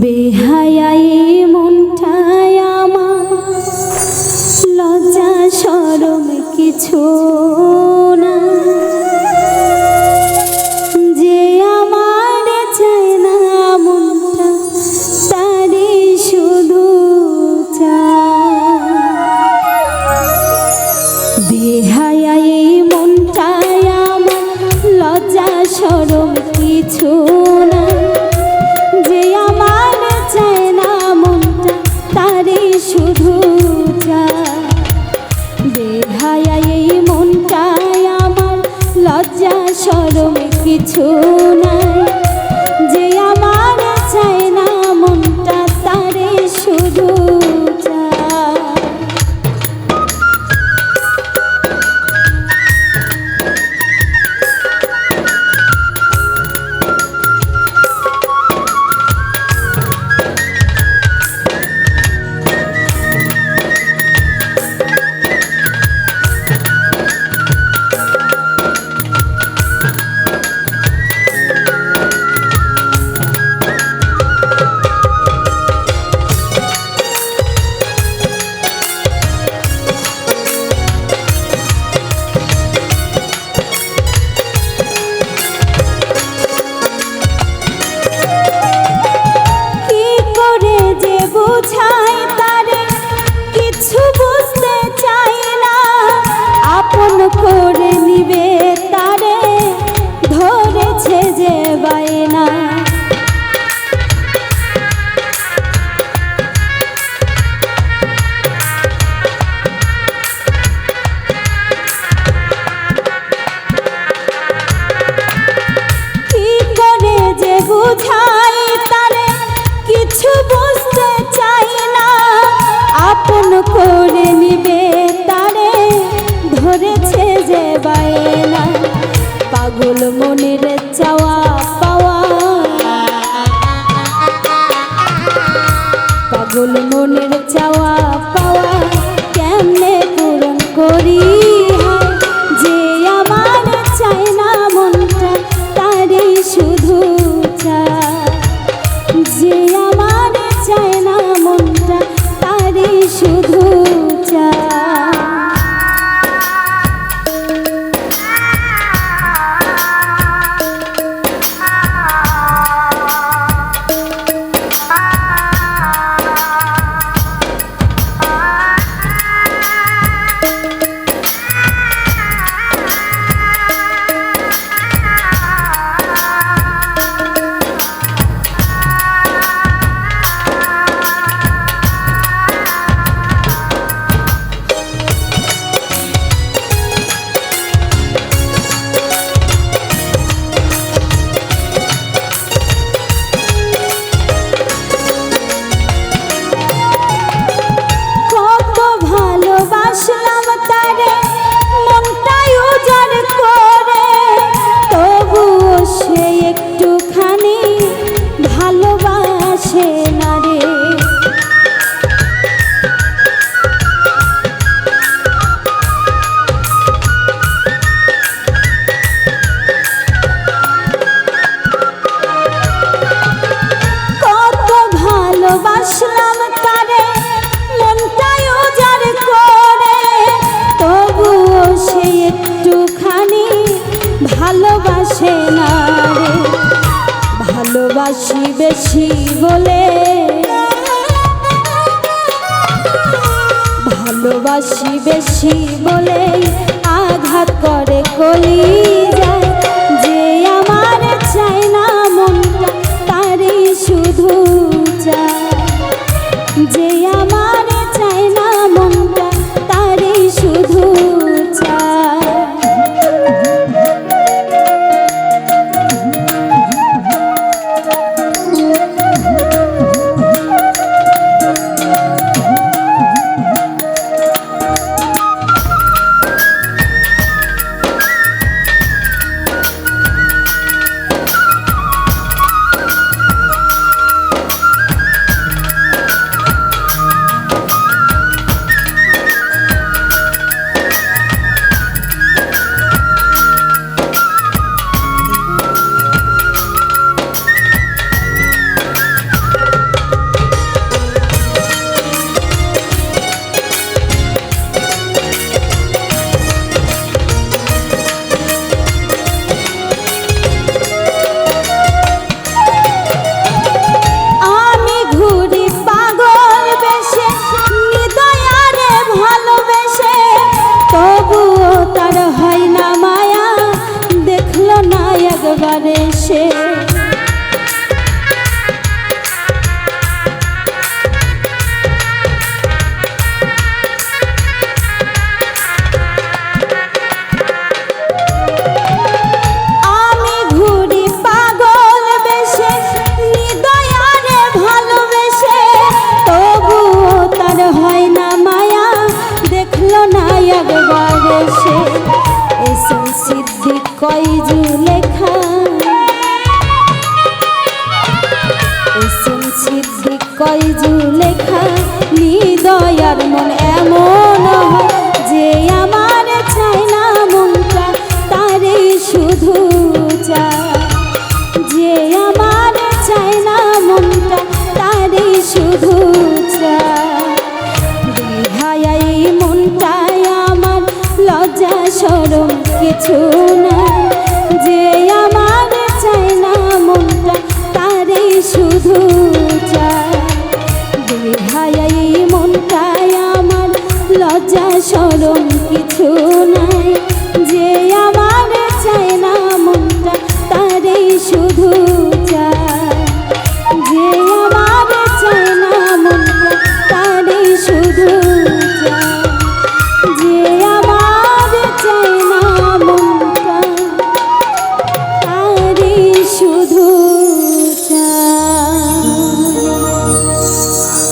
বেহায় মন কিছু না মনের চাওয়া পাওয়া। পাগল ভালোবাসে না রে। ভালোবাসি বেশি বলে। ভালোবাসি বেশি বলে আঘাত করে কলি কয় সরম কিছু না। যে আমার চাই না মনটা তারে শুধু চায়। দুই আমার লজ্জা সরম